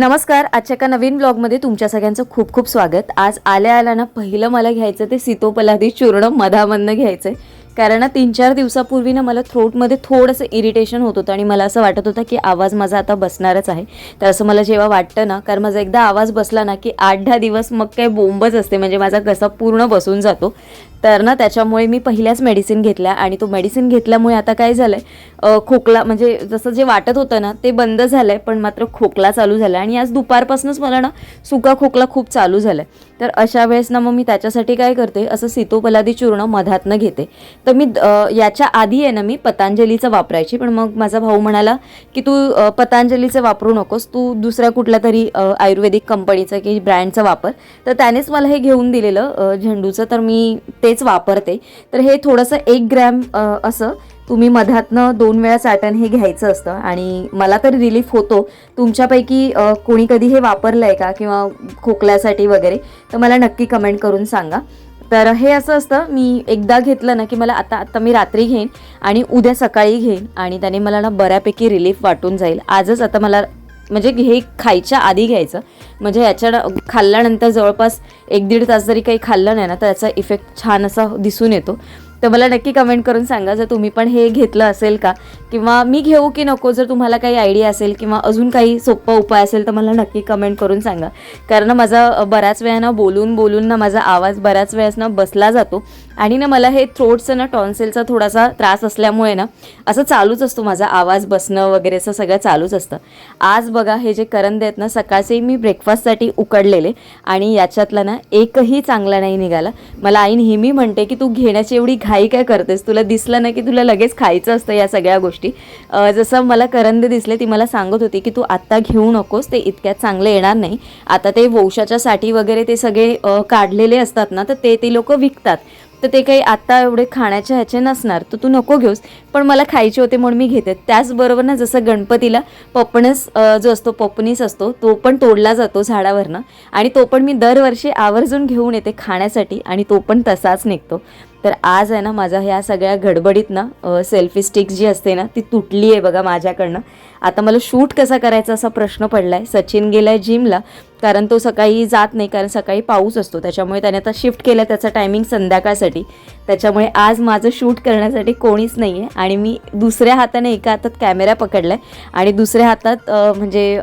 नमस्कार आजच्या एका नवीन ब्लॉगमध्ये तुमच्या सगळ्यांचं खूप खूप स्वागत. आज आल्या आल्या ना पहिलं मला घ्यायचं ते सीतोपलादी चूर्ण मधामधनं घ्यायचं आहे कारण तीन चार दिवसापूर्वी ना मला थ्रोटमध्ये थोडंसं इरिटेशन होत होतं आणि मला असं वाटत होतं की आवाज माझा आता बसणारच आहे. तर असं मला जेव्हा वाटतं ना कारण माझा एकदा आवाज बसला ना की आठ दहा दिवस मग काय बोंबच असते म्हणजे माझा घसा पूर्ण बसून जातो. तर ना त्याच्यामुळे मी पहिल्याच मेडिसिन घेतल्या आणि तो मेडिसिन घेतल्यामुळे आता काय झालं आहे खोकला म्हणजे जसं जे वाटत होतं ना ते बंद झालं आहे पण मात्र खोकला चालू झाला आणि आज दुपारपासूनच मला ना सुका खोकला खूप चालू झाला आहे तर अशा वेळेस ना मग मी त्याच्यासाठी काय करते असं सीतोपलादी चूर्ण मधातनं घेते. तर मी याच्या आधी आहे ना मी पतंजलीचं वापरायची. पण मग माझा भाऊ म्हणाला की तू पतांजलीचं पतंजलीचं वापरू नकोस. तू दुसऱ्या कुठल्या तरी आयुर्वेदिक कंपनीचं की ब्रँडचं वापर. तर त्यानेच मला हे घेऊन दिलेलं झेंडूचं. तर मी तेच वापरते. तर हे थोडंसं एक ग्रॅम असं तुम्ही मधातनं दोन वेळा चाटण हे घ्यायचं असतं आणि मला तर रिलीफ होतो. तुमच्यापैकी कोणी कधी हे वापरलं आहे का किंवा खोकल्यासाठी वगैरे तर मला नक्की कमेंट करून सांगा. तर हे असं असतं मी एकदा घेतलं ना की मला आता आत्ता मी रात्री घेईन आणि उद्या सकाळी घेईन आणि त्याने मला ना बऱ्यापैकी रिलीफ वाटून जाईल. आजच आता मला म्हणजे हे खायच्या आधी घ्यायचं. म्हणजे याच्या खाल्ल्यानंतर जवळपास एक दीड तास जरी काही खाल्लं नाही ना तर याचा इफेक्ट छान असा दिसून येतो. तर मला नक्की कमेंट करून सांगा जर तुम्ही पण हे घेतलं असेल का? किंवा मी घेऊ की नको जर तुम्हाला काही आयडिया असेल किंवा अजून काही सोपा उपाय असेल तर मला नक्की कमेंट करून सांगा. कारण माझा बऱ्याच वेळा बोलून बोलून ना माझा आवाज बऱ्याच वेळेस ना बसला जातो. आणि ना मला हे थ्रोटचं ना टॉन्सिलचा थोडासा त्रास असल्यामुळे ना असं चालूच असतो माझा आवाज बसणं वगैरे असं सगळं चालूच असतं. आज बघा हे जे करंदे आहेत ना सकाळचे मी ब्रेकफास्टसाठी उकडलेले आणि याच्यातला ना एकही चांगला नाही निघाला. मला आई नेहमी म्हणते की तू घेण्याची एवढी घाई काय करतेस? तुला दिसलं ना की तुला लगेच खायचं असतं या सगळ्या गोष्टी. जसं मला करंदे दिसले ती मला सांगत होती की तू आत्ता घेऊ नकोस ते इतक्यात चांगले येणार नाही. आता ते वंशाच्या साठी वगैरे ते सगळे काढलेले असतात ना तर ते ते लोक विकतात. तर ते काही आत्ता एवढे खाण्याच्या ह्याचे नसणार तर तू नको घेऊस. पण मला खायचे होते म्हणून मी घेते. त्याचबरोबर ना जसं गणपतीला पपणस जो असतो पपनीस असतो तो पण तोडला जातो झाडावरनं. आणि तो पण मी दरवर्षी आवर्जून घेऊन येते खाण्यासाठी आणि तो पण तसाच निघतो. तर आज आहे ना माझा ह्या सगळ्या गडबडीत ना सेल्फी स्टिक जी असते ना ती तुटली आहे बघा माझ्याकडनं. आता मला शूट कसा करायचा असा प्रश्न पडला आहे सचिन गेला आहे जिमला कारण तो सकाळी जात नाही कारण सकाळी पाऊस असतो. त्याच्यामुळे त्याने आता शिफ्ट केलं त्याचा टायमिंग संध्याकाळसाठी. त्याच्यामुळे आज माझं शूट करण्यासाठी कोणीच नाही आहे आणि मी दुसऱ्या हाताने एका हातात कॅमेरा पकडला आहे आणि दुसऱ्या हातात म्हणजे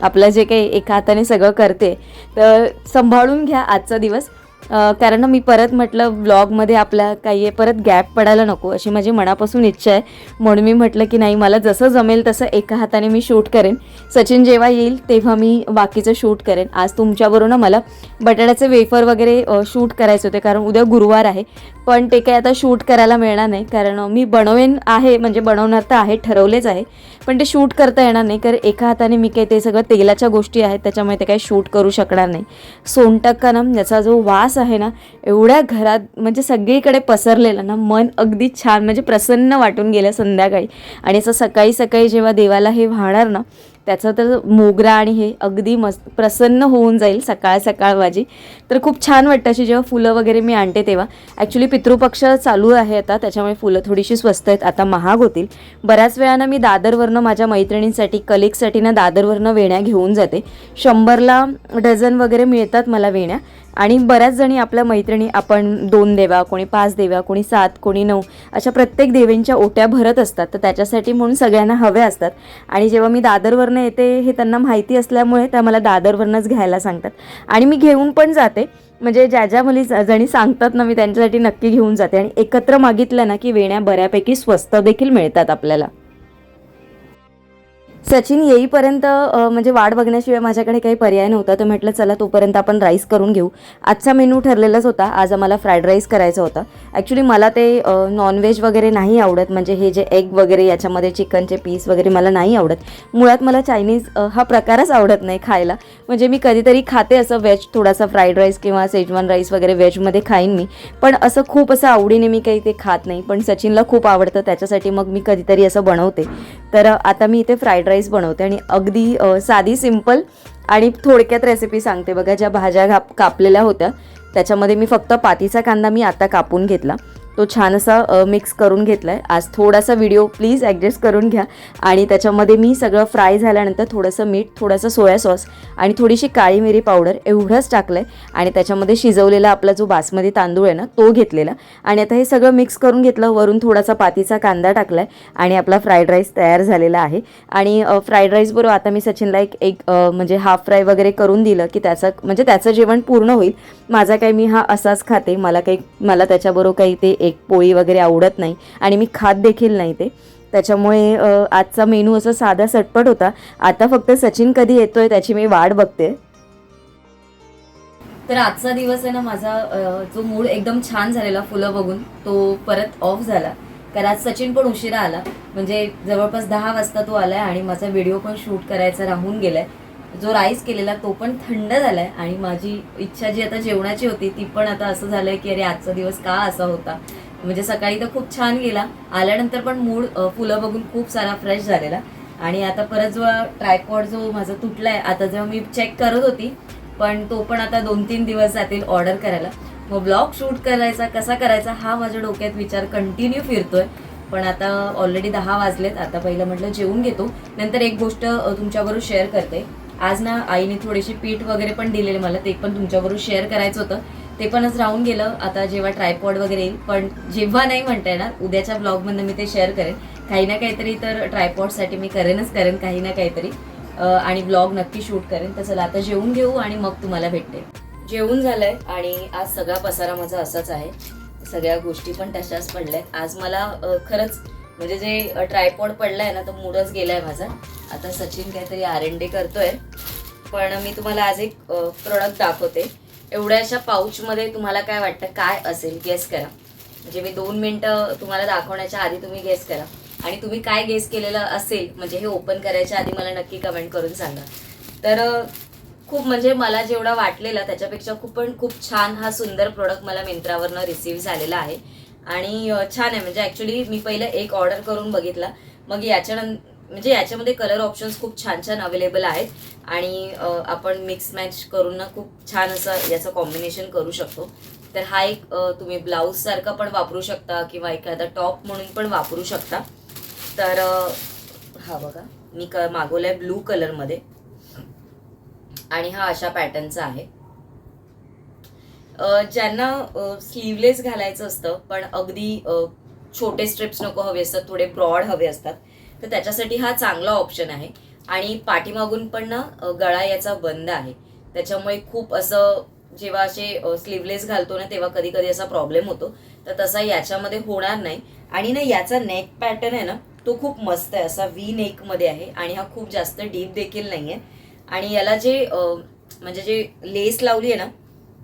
आपलं जे काही एका हाताने सगळं करते तर सांभाळून घ्या आजचा दिवस. कारण मी परत म्हटलं व्लॉगमध्ये आपल्या काही परत गॅप पडायला नको अशी माझी मनापासून इच्छा आहे. म्हणून मी म्हटलं की नाही मला जसं जमेल तसं एका हाताने मी शूट करेन. सचिन जेव्हा येईल तेव्हा मी बाकीचं शूट करेन. आज तुमच्याबरोबर मला बटाट्याचे वेफर वगैरे शूट करायचे होते कारण उद्या गुरुवार आहे. पण ते काही आता शूट करायला मिळणार नाही कारण मी बनवेन आहे म्हणजे बनवणार तर आहे ठरवलेच आहे पण ते शूट करता येणार नाही कारण एका हाताने मी काही ते सगळं तेलाच्या गोष्टी आहेत त्याच्यामुळे ते काही शूट करू शकणार नाही. सोनटक्का ना याचा जो वास आहे ना एवढ्या घरात म्हणजे सगळीकडे पसरलेला ना मन अगदी छान म्हणजे प्रसन्न वाटून गेलं संध्याकाळी. आणि असं सकाळी सकाळी जेव्हा देवाला हे वाहणार ना त्याचं तर मोगरा आणि हे अगदी मस्त प्रसन्न होऊन जाईल सकाळ सकाळ माझी. तर खूप छान वाटतं अशी जेव्हा फुलं वगैरे मी आणते तेव्हा. ॲक्च्युली पितृपक्ष चालू आहे आता त्याच्यामुळे फुलं थोडीशी स्वस्त आहेत आता महाग होतील. बऱ्याच वेळानं मी दादरवरनं माझ्या मैत्रिणींसाठी कलिकसाठी ना दादरवरनं वेण्या घेऊन जाते. शंभरला डझन वगैरे मिळतात मला वेण्या. आणि बऱ्याच जणी आपल्या मैत्रिणी आपण दोन देवा कोणी पाच देव्या कोणी सात कोणी नऊ अशा प्रत्येक देवींच्या ओट्या भरत असतात. तर त्याच्यासाठी म्हणून सगळ्यांना हव्या असतात. आणि जेव्हा मी दादरवरनं येते हे त्यांना माहिती असल्यामुळे त्या मला दादरवरनंच घ्यायला सांगतात. आणि मी घेऊन पण जाते. म्हणजे ज्या ज्या मुली जणी सांगतात ना मी त्यांच्यासाठी नक्की घेऊन जाते. आणि एकत्र मागितलं ना की वेण्या बऱ्यापैकी स्वस्त देखील मिळतात आपल्याला. सचिन येईपर्यंत म्हणजे वाट बघण्याशिवाय माझ्याकडे काही पर्याय नव्हता. तर म्हटलं चला तोपर्यंत आपण राईस करून घेऊ. आजचा मेनू ठरलेलाच होता. आज आम्हाला फ्राईड राईस करायचा होता. ॲक्च्युली मला ते नॉनव्हेज वगैरे नाही आवडत. म्हणजे हे जे एग वगैरे याच्यामध्ये चिकनचे पीस वगैरे मला नाही आवडत. मुळात मला चायनीज हा प्रकारच आवडत नाही खायला. म्हणजे मी कधीतरी खाते असं व्हेज थोडासा फ्राईड राईस किंवा सेजवान राईस वगैरे व्हेजमध्ये खाईन मी. पण असं खूप असं आवडीने मी काही ते खात नाही. पण सचिनला खूप आवडतं. त्याच्यासाठी मग मी कधीतरी असं बनवते. तर आता मी इथे फ्राईड राईस बनवते आणि अगदी साधी सिंपल आणि थोडक्यात रेसिपी सांगते. बघा ज्या भाज्या घाप कापलेल्या होत्या त्याच्यामध्ये मी फक्त पातीचा कांदा मी आता कापून घेतला. तो छान असा मिक्स करून घेतला आहे आज थोडासा व्हिडिओ प्लीज ॲडजस्ट करून घ्या. आणि त्याच्यामध्ये मी सगळं फ्राय झाल्यानंतर थोडंसं मीठ थोडंसं सोया सॉस आणि थोडीशी काळी मिरी पावडर एवढंच टाकलं आहे आणि त्याच्यामध्ये शिजवलेला आपला जो बासमती तांदूळ आहे ना तो घेतलेला. आणि आता हे सगळं मिक्स करून घेतलं वरून थोडासा पातीचा कांदा टाकला आहे आणि आपला फ्राईड राईस तयार झालेला आहे. आणि फ्राईड राईसबरोबर आता मी सचिनला एक एक म्हणजे हाफ फ्राय वगैरे करून दिलं की त्याचं म्हणजे त्याचं जेवण पूर्ण होईल. माझा काही मी हा असाच खाते. मला काही मला त्याच्याबरोबर काही ते एक पोळी वगैरे आवडत नाही आणि मी खात देखील नाही ते. त्याच्यामुळे आजचा मेनू असा साधा सटपट होता. आता फक्त सचिन कधी येतोय त्याची मी वाट बघते. तर आजचा दिवस आहे ना माझा जो मूड एकदम छान झालेला फुलं बघून तो परत ऑफ झाला. कारण आज सचिन पण उशिरा आला. म्हणजे जवळपास दहा वाजता तो आलाय आणि माझा व्हिडिओ पण शूट करायचा राहून गेलाय. जो राईस केलेला तो पण थंड झालाय आणि माझी इच्छा जी आता जेवणाची होती ती पण आता असं झालंय की अरे आजचा दिवस का असा होता. म्हणजे सकाळी तर खूप छान गेला. आल्यानंतर पण मूड फुलं बघून खूप सारा फ्रेश झालेला. आणि आता परत जो ट्रायपॉड जो माझा तुटलाय आता जेव्हा मी चेक करत होती पण तो पण आता दोन तीन दिवस जातील ऑर्डर करायला. मग ब्लॉग शूट करायचा कसा करायचा हा माझ्या डोक्यात विचार कंटिन्यू फिरतोय. पण आता ऑलरेडी दहा वाजलेत आता पहिलं म्हटलं जेवून घेतो. नंतर एक गोष्ट तुमच्याबरोबर शेअर करते. आज ना आईने थोडीशी पीठ वगैरे पण दिलेले मला ते पण तुमच्याबरोबर शेअर करायचं होतं. ते पण आज राहून गेलं. आता जेव्हा ट्रायपॉड वगैरे येईल पण जेव्हा नाही म्हणता येणार उद्याच्या ब्लॉगमधनं मी ते शेअर करेन. काही ना काहीतरी तर ट्रायपॉडसाठी मी करेनच करेन काही ना काहीतरी. आणि ब्लॉग नक्की शूट करेन. तर चला आता जेवून घेऊ आणि मग तुम्हाला भेटते. जेवून झालंय आणि आज सगळा पसारा माझा असाच आहे. सगळ्या गोष्टी पण तशाच पडल्यात. आज मला खरंच म्हणजे जे ट्रायपॉड पडलाय ना तो मूडच गेलाय माझा. आता सचिन काहीतरी आर एन डी करतोय. पण मी तुम्हाला आज एक प्रोडक्ट दाखवते. एवढ्याशा पाऊचमध्ये तुम्हाला काय वाटतं? काय असेल? गेस करा. म्हणजे मी दोन मिनटं तुम्हाला दाखवण्याच्या आधी तुम्ही गेस करा. आणि तुम्ही काय गेस केलेलं असेल? म्हणजे हे ओपन करायच्या आधी मला नक्की कमेंट करून सांगा. तर खूप म्हणजे मला जेवढा वाटलेला त्याच्यापेक्षा खूप पण खूप छान हा सुंदर प्रोडक्ट मला मिंत्रावरनं रिसीव्ह झालेला आहे. आणि छान आहे. म्हणजे ॲक्च्युली मी पहिलं एक ऑर्डर करून बघितला. मग याच्यानंतर म्हणजे याच्यामध्ये कलर ऑप्शन्स खूप छान छान अवेलेबल आहेत. आणि आपण मिक्स मॅच करून ना खूप छान असं याचं कॉम्बिनेशन करू शकतो. तर हा एक तुम्ही ब्लाऊज सारखा पण वापरू शकता किंवा एखादा टॉप म्हणून पण वापरू शकता. तर हा बघा. मी क मागवलाय ब्लू कलरमध्ये आणि हा अशा पॅटर्नचा आहे. ज्यांना स्लीवलेस घालायचं असतं पण अगदी छोटे स्ट्रिप्स नको हवे असतात थोडे ब्रॉड हवे असतात तर त्याच्यासाठी हा चांगला ऑप्शन आहे. आणि पाठीमागून पण ना गळा याचा बंद आहे. त्याच्यामुळे खूप असं जेव्हा असे स्लीवलेस घालतो ना तेव्हा कधी कधी असा प्रॉब्लेम होतो. तर तसा याच्यामध्ये होणार नाही. आणि ना याचा नेक पॅटर्न आहे ना तो खूप मस्त आहे. असा व्ही नेकमध्ये आहे आणि हा खूप जास्त डीप देखील नाही आहे आणि याला जे म्हणजे जे लेस लावली आहे ना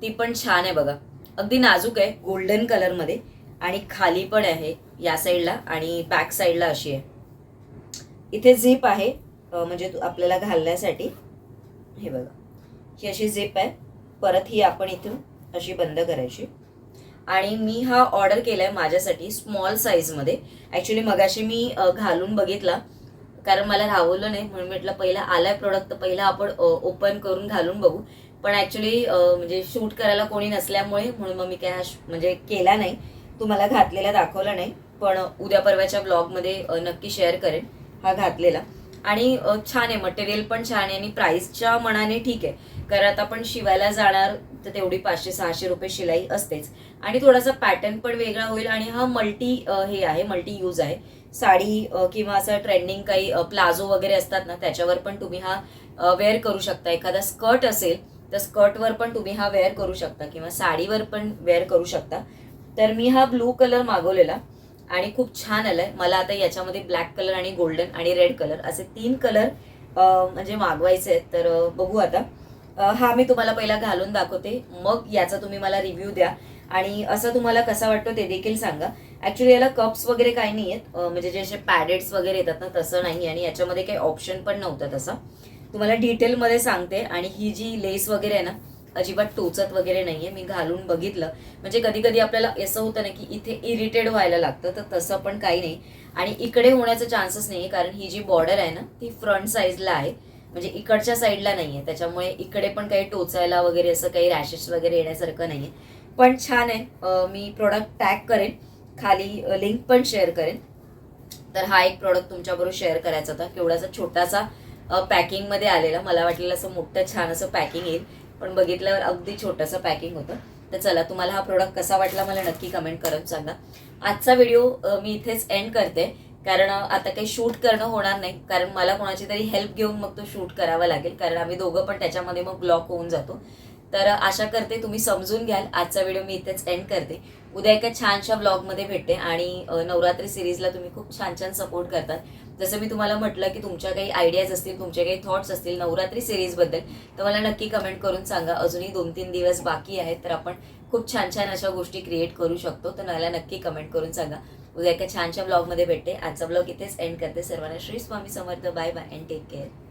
ती पण छान आहे बघा. अगदी नाजूक आहे गोल्डन कलरमध्ये आणि खाली पण आहे या साईडला आणि बॅक साईडला अशी आहे. इथे झिप आहे म्हणजे आपल्याला घालण्यासाठी. हे बघा. ही अशी झिप आहे. परत ही आपण इथून अशी बंद करायची. आणि मी हा ऑर्डर केलाय माझ्यासाठी स्मॉल साईजमध्ये ॲक्च्युली मगाशी मी घालून बघितला. कारण मला राहवलं नाही. म्हणून म्हटलं पहिला आलाय प्रोडक्ट तर पहिला आपण ओपन करून घालून बघू. पण ऍक्च्युली म्हणजे शूट करायला कोणी नसल्यामुळे म्हणून मग मी काय हा म्हणजे केला नाही. तुम्हाला घातलेला दाखवला नाही पण उद्या परवाच्या ब्लॉगमध्ये नक्की शेअर करेन हा घातलेला. आणि छान आहे मटेरियल पण छान आहे आणि प्राईसच्या मनाने ठीक आहे. कारण आता आपण शिवायला जाणार तर तेवढी पाचशे सहाशे रुपये शिलाई असतेच. आणि थोडासा पॅटर्न पण वेगळा होईल आणि हा मल्टी हे आहे मल्टी यूज आहे. साडी किंवा असं ट्रेंडिंग काही प्लाझो वगैरे असतात ना त्याच्यावर पण तुम्ही हा वेअर करू शकता. एखादा स्कर्ट असेल तर स्कर्टवर पण तुम्ही हा वेअर करू शकता किंवा साडीवर पण वेअर करू शकता. तर मी हा ब्लू कलर मागवलेला आणि खूप छान आलाय. मला आता याच्यामध्ये ब्लॅक कलर आणि गोल्डन आणि रेड कलर असे तीन कलर म्हणजे मागवायचे आहेत. तर बघू आता. हा मी तुम्हाला पहिला घालून दाखवते. मग याचा तुम्ही मला रिव्ह्यू द्या. आणि असं तुम्हाला कसा वाटतो ते देखील सांगा. ऍक्च्युली याला कप्स वगैरे काही नाही आहेत म्हणजे जे असे पॅडेट्स वगैरे येतात ना तसं नाही. आणि याच्यामध्ये काही ऑप्शन पण नव्हतं तसं. तुम्हाला डिटेलमध्ये सांगते. आणि ही जी लेस वगैरे आहे ना अजिबात टोचत वगैरे नाहीये. मी घालून बघितलं. म्हणजे कधी कधी आपल्याला असं होतं ना की इथे इरिटेड व्हायला लागतं तर तसं पण काही नाही. आणि इकडे होण्याचं चान्सेस नाही कारण ही जी बॉर्डर आहे ना ती फ्रंट साईजला आहे. म्हणजे इकडच्या साईडला नाही आहे त्याच्यामुळे इकडे पण काही टोचायला वगैरे असं काही रॅशेस वगैरे येण्यासारखं नाही आहे पण छान आहे. मी प्रोडक्ट टॅग करेन. खाली लिंक पण शेअर करेन. तर हा एक प्रॉडक्ट तुमच्याबरोबर शेअर करायचा होता. केवढासा छोटासा पॅकिंगमध्ये आलेलं. मला वाटलेलं असं मोठं छान असं पॅकिंग येईल. पण बघितल्यावर अगदी छोटंसं पॅकिंग होतं. तर चला तुम्हाला हा प्रोडक्ट कसा वाटला मला नक्की कमेंट करून सांगा. आजचा व्हिडिओ मी इथेच एंड करते. कारण आता काही शूट करणं होणार नाही. कारण मला कोणाची तरी हेल्प घेऊन मग तो शूट करावा लागेल. कारण आम्ही दोघं पण त्याच्यामध्ये मग ब्लॉक होऊन जातो. तर आशा करते तुम्ही समजून घ्याल. आजचा व्हिडिओ मी इथेच एंड करते. उद्या एका छानशा ब्लॉगमध्ये भेटते आणि नवरात्री सिरीजला तुम्ही खूप छान छान सपोर्ट करतात. जसं मी तुम्हाला म्हटलं की तुमच्या काही आयडियाज असतील तुमचे काही थॉट्स असतील नवरात्री सिरीजबद्दल तर मला नक्की कमेंट करून सांगा. अजूनही दोन तीन दिवस बाकी आहेत तर आपण खूप छान छान अशा गोष्टी क्रिएट करू शकतो. तर मला नक्की कमेंट करून सांगा. उद्या एका छानशा ब्लॉगमध्ये भेटते. आजचा ब्लॉग इथेच एंड करते. सर्वांना Shri Swami Samarth. Bye bye and take care